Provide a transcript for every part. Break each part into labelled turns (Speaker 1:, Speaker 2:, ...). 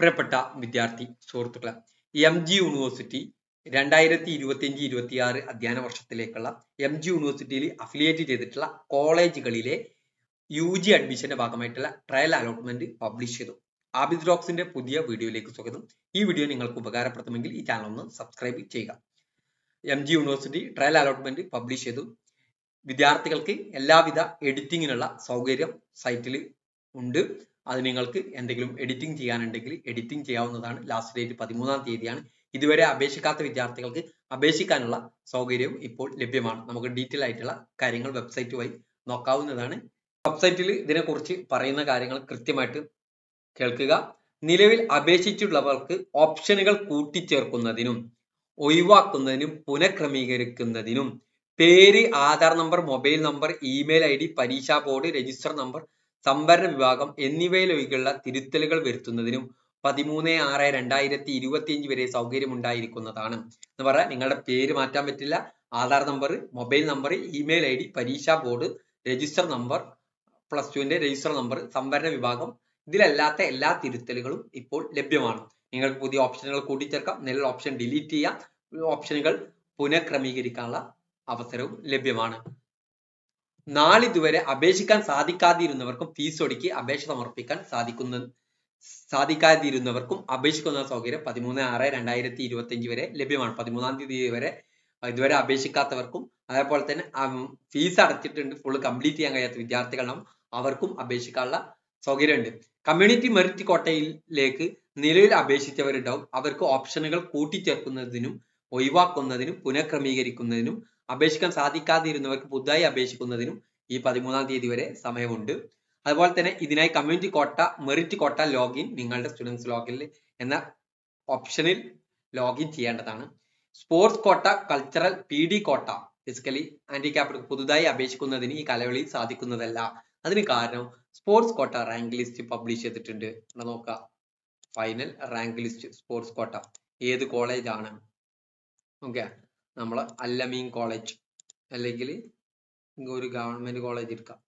Speaker 1: പ്രിയപ്പെട്ട വിദ്യാർത്ഥി സുഹൃത്തുക്കളെ എം ജി യൂണിവേഴ്സിറ്റി രണ്ടായിരത്തി ഇരുപത്തിയഞ്ച് ഇരുപത്തി ആറ് അധ്യയന വർഷത്തിലേക്കുള്ള എം ജി യൂണിവേഴ്സിറ്റിയിൽ അഫിലിയേറ്റ് ചെയ്തിട്ടുള്ള കോളേജുകളിലെ യു ജി അഡ്മിഷന്റെ ഭാഗമായിട്ടുള്ള ട്രയൽ അലോട്ട്മെന്റ് പബ്ലിഷ് ചെയ്തു. ആബിദ് റോക്സിന്റെ പുതിയ വീഡിയോയിലേക്ക് സ്വാഗതം. ഈ വീഡിയോ നിങ്ങൾക്ക് ഉപകാരപ്പെടുത്തുമെങ്കിൽ ഈ ചാനൽ ഒന്ന് സബ്സ്ക്രൈബ് ചെയ്യുക. M G university trial allotment publish ചെയ്തു. വിദ്യാർത്ഥികൾക്ക് എല്ലാവിധ എഡിറ്റിങ്ങിനുള്ള സൗകര്യം സൈറ്റിൽ ഉണ്ട്. അത് നിങ്ങൾക്ക് എന്തെങ്കിലും എഡിറ്റിംഗ് ചെയ്യാനുണ്ടെങ്കിൽ എഡിറ്റിംഗ് ചെയ്യാവുന്നതാണ്. ലാസ്റ്റ് ഡേറ്റ് പതിമൂന്നാം തീയതിയാണ്. ഇതുവരെ അപേക്ഷിക്കാത്ത വിദ്യാർത്ഥികൾക്ക് അപേക്ഷിക്കാനുള്ള സൗകര്യവും ഇപ്പോൾ ലഭ്യമാണ്. നമുക്ക് ഡീറ്റെയിൽ ആയിട്ടുള്ള കാര്യങ്ങൾ വെബ്സൈറ്റ് വഴി നോക്കാവുന്നതാണ്. വെബ്സൈറ്റിൽ ഇതിനെക്കുറിച്ച് പറയുന്ന കാര്യങ്ങൾ കൃത്യമായിട്ട് കേൾക്കുക. നിലവിൽ അപേക്ഷിച്ചിട്ടുള്ളവർക്ക് ഓപ്ഷനുകൾ കൂട്ടിച്ചേർക്കുന്നതിനും ഒഴിവാക്കുന്നതിനും പുനഃക്രമീകരിക്കുന്നതിനും പേര് Aadhaar number mobile number email I D പരീക്ഷാ ബോർഡ് രജിസ്റ്റർ നമ്പർ സംവരണ വിഭാഗം എന്നിവയിലൊഴികെയുള്ള തിരുത്തലുകൾ വരുത്തുന്നതിനും പതിമൂന്ന് ആറ് രണ്ടായിരത്തി ഇരുപത്തിയഞ്ച് വരെ സൗകര്യമുണ്ടായിരിക്കുന്നതാണ്. എന്ന് പറയാൻ നിങ്ങളുടെ പേര് മാറ്റാൻ പറ്റില്ല Aadhaar number mobile number email I D പരീക്ഷാ ബോർഡ് രജിസ്റ്റർ നമ്പർ പ്ലസ് ടുവിന്റെ രജിസ്റ്റർ നമ്പർ സംവരണ വിഭാഗം ഇതിലല്ലാത്ത എല്ലാ തിരുത്തലുകളും ഇപ്പോൾ ലഭ്യമാണ്. നിങ്ങൾക്ക് പുതിയ ഓപ്ഷനുകൾ കൂട്ടിച്ചേർക്കാം നിലവിൽ ഓപ്ഷൻ ഡിലീറ്റ് ചെയ്യാം ഓപ്ഷനുകൾ പുനഃക്രമീകരിക്കാനുള്ള അവസരവും ലഭ്യമാണ്. നാളിതുവരെ അപേക്ഷിക്കാൻ സാധിക്കാതിരുന്നവർക്കും ഫീസ് ഒടുക്കി അപേക്ഷ സമർപ്പിക്കാൻ സാധിക്കുന്ന സാധിക്കാതിരുന്നവർക്കും അപേക്ഷിക്കുന്ന സൗകര്യം പതിമൂന്ന് ആറ് രണ്ടായിരത്തി ഇരുപത്തി അഞ്ച് വരെ ലഭ്യമാണ്. പതിമൂന്നാം തീയതി വരെ ഇതുവരെ അപേക്ഷിക്കാത്തവർക്കും അതേപോലെ തന്നെ ഫീസ് അടച്ചിട്ടുണ്ട്. ഫുള്ള് കംപ്ലീറ്റ് ചെയ്യാൻ കഴിയാത്ത വിദ്യാർത്ഥികളും അവർക്കും അപേക്ഷിക്കാനുള്ള സൗകര്യമുണ്ട്. കമ്മ്യൂണിറ്റി മെറിറ്റ് കോട്ടയിലേക്ക് നിലവിൽ അപേക്ഷിച്ചവരുണ്ടാവും. അവർക്ക് ഓപ്ഷനുകൾ കൂട്ടിച്ചേർക്കുന്നതിനും ഒഴിവാക്കുന്നതിനും പുനഃക്രമീകരിക്കുന്നതിനും അപേക്ഷിക്കാൻ സാധിക്കാതിരുന്നവർക്ക് പുതുതായി അപേക്ഷിക്കുന്നതിനും ഈ പതിമൂന്നാം തീയതി വരെ സമയമുണ്ട്. അതുപോലെ തന്നെ ഇതിനായി കമ്മ്യൂണിറ്റി കോട്ട മെറിറ്റ് കോട്ട ലോഗിൻ നിങ്ങളുടെ സ്റ്റുഡൻസ് ലോഗിനിൽ എന്ന ഓപ്ഷനിൽ ലോഗിൻ ചെയ്യേണ്ടതാണ്. Sports quota cultural P D quota physically handicapped പുതുതായി അപേക്ഷിക്കുന്നതിന് ഈ കലവിളി സാധിക്കുന്നതല്ല. അതിന് കാരണം sports quota rank list publish ചെയ്തിട്ടുണ്ട്. നോക്കുക നോക്കാം. Final rank list sports quota ഏത് കോളേജാണ് ഓക്കെ നമ്മൾ അല്ലമീൻ കോളേജ് അല്ലെങ്കിൽ ഒരു ഗവൺമെന്റ് കോളേജ് എടുക്കാം.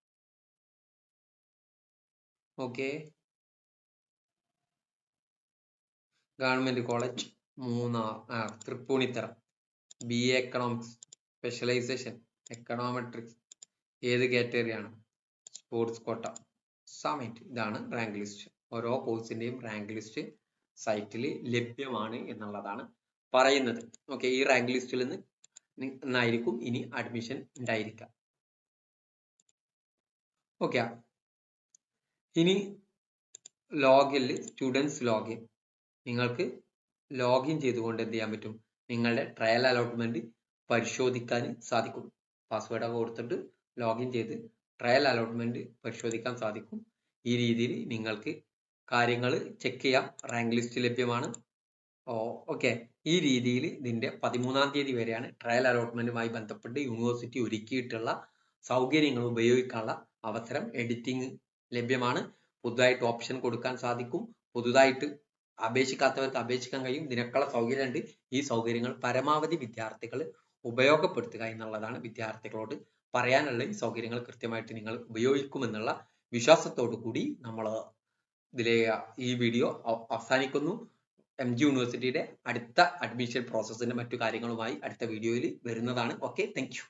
Speaker 1: Okay government college Munnar Tripunithura. B A economics specialisation econometrics ഏത് കാറ്റഗറിയാണ് സ്പോർട്സ് കോട്ട സമിറ്റ് ഇതാണ് റാങ്ക് ലിസ്റ്റ് ഓരോ കോഴ്സിന്റെയും റാങ്ക് ലിസ്റ്റ് സൈറ്റിൽ ലഭ്യമാണ് എന്നുള്ളതാണ് പറയുന്നത്. ഓക്കെ ഈ റാങ്ക് ലിസ്റ്റിൽ നിന്ന് നിന്നായിരിക്കും ഇനി അഡ്മിഷൻ ഉണ്ടായിരിക്കുക ഓക്കെ ഇനി ലോഗിൽ സ്റ്റുഡൻസ് ലോഗിൻ നിങ്ങൾക്ക് ലോഗിൻ ചെയ്തുകൊണ്ട് എന്ത് ചെയ്യാൻ പറ്റും? നിങ്ങളുടെ ട്രയൽ അലോട്ട്മെന്റ് പരിശോധിക്കാൻ സാധിക്കും. പാസ്വേഡ് ഒക്കെ കൊടുത്തിട്ട് ലോഗിൻ ചെയ്ത് ട്രയൽ അലോട്ട്മെന്റ് പരിശോധിക്കാൻ സാധിക്കും. ഈ രീതിയിൽ നിങ്ങൾക്ക് കാര്യങ്ങൾ ചെക്ക് ചെയ്യാം. റാങ്ക് ലിസ്റ്റ് ലഭ്യമാണ്. ഓക്കെ ഈ രീതിയിൽ ഇതിന്റെ പതിമൂന്നാം തീയതി വരെയാണ് ട്രയൽ അലോട്ട്മെന്റുമായി ബന്ധപ്പെട്ട് യൂണിവേഴ്സിറ്റി ഒരുക്കിയിട്ടുള്ള സൗകര്യങ്ങൾ ഉപയോഗിക്കാനുള്ള അവസരം എഡിറ്റിംഗ് ലഭ്യമാണ്. പുതുതായിട്ട് ഓപ്ഷൻ കൊടുക്കാൻ സാധിക്കും. പുതുതായിട്ട് അപേക്ഷിക്കാത്തവർക്ക് അപേക്ഷിക്കാൻ കഴിയും. ഇതിനൊക്കെയുള്ള സൗകര്യമുണ്ട്. ഈ സൗകര്യങ്ങൾ പരമാവധി വിദ്യാർത്ഥികൾ ഉപയോഗപ്പെടുത്തുക എന്നുള്ളതാണ് വിദ്യാർത്ഥികളോട് പറയാനുള്ള ഈ സൗകര്യങ്ങൾ കൃത്യമായിട്ട് നിങ്ങൾ ഉപയോഗിക്കുമെന്നുള്ള വിശ്വാസത്തോടു കൂടി നമ്മൾ ഇതിലെ ഈ വീഡിയോ അവസാനിക്കുന്നു. എം ജി യൂണിവേഴ്സിറ്റിയുടെ അടുത്ത അഡ്മിഷൻ പ്രോസസ്സിന്റെ മറ്റു കാര്യങ്ങളുമായി അടുത്ത വീഡിയോയിൽ വരുന്നതാണ്. Okay thank